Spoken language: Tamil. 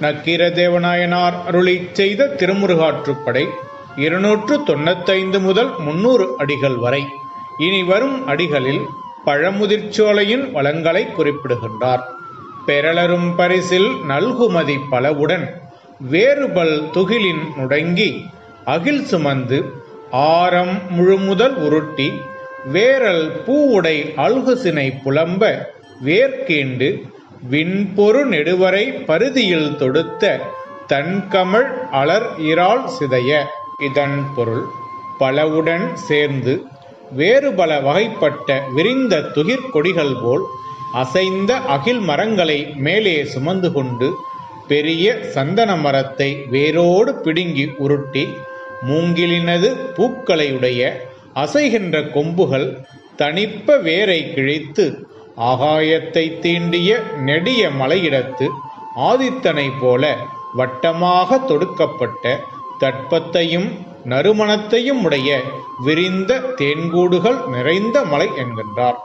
நக்கீரதேவநாயனார் அருளி செய்த திருமுருகாற்றுப்படை இருநூற்று தொண்ணூத்தைந்து முதல் முன்னூறு அடிகள் வரை. இனி வரும் அடிகளில் பழமுதிர்ச்சோலையின் வளங்களை குறிப்பிடுகின்றார். பெறலரும் பரிசில் நல்குமதி பலவுடன் வேறுபல் துகிலின் நுடங்கி அகில் சுமந்து ஆரம் முழுமுதல் உருட்டி வேரல் பூவுடை அல்குசினை புலம்ப வேர்க்கேண்டு விண்பொரு நெடுவரை பருதியில் தொடுத்த தன்கமழ் அலர் இறால் சிதைய. இதன் பொருள் பலவுடன் சேர்ந்து வேறு பல வகைப்பட்ட விரிந்த துகிர்கொடிகள் போல் அசைந்த அகில் மரங்களை மேலே சுமந்து கொண்டு பெரிய சந்தன மரத்தை வேரோடு பிடுங்கி உருட்டி மூங்கிலினது பூக்களையுடைய அசைகின்ற கொம்புகள் தனிப்ப வேரை கிழித்து ஆகாயத்தை தீண்டிய நெடிய மலையிடத்து ஆதித்தனைப் போல வட்டமாக தொடுக்கப்பட்ட தட்பத்தையும் நறுமணத்தையும் உடைய விரிந்த தேன்கூடுகள் நிறைந்த மலை என்கின்றார்.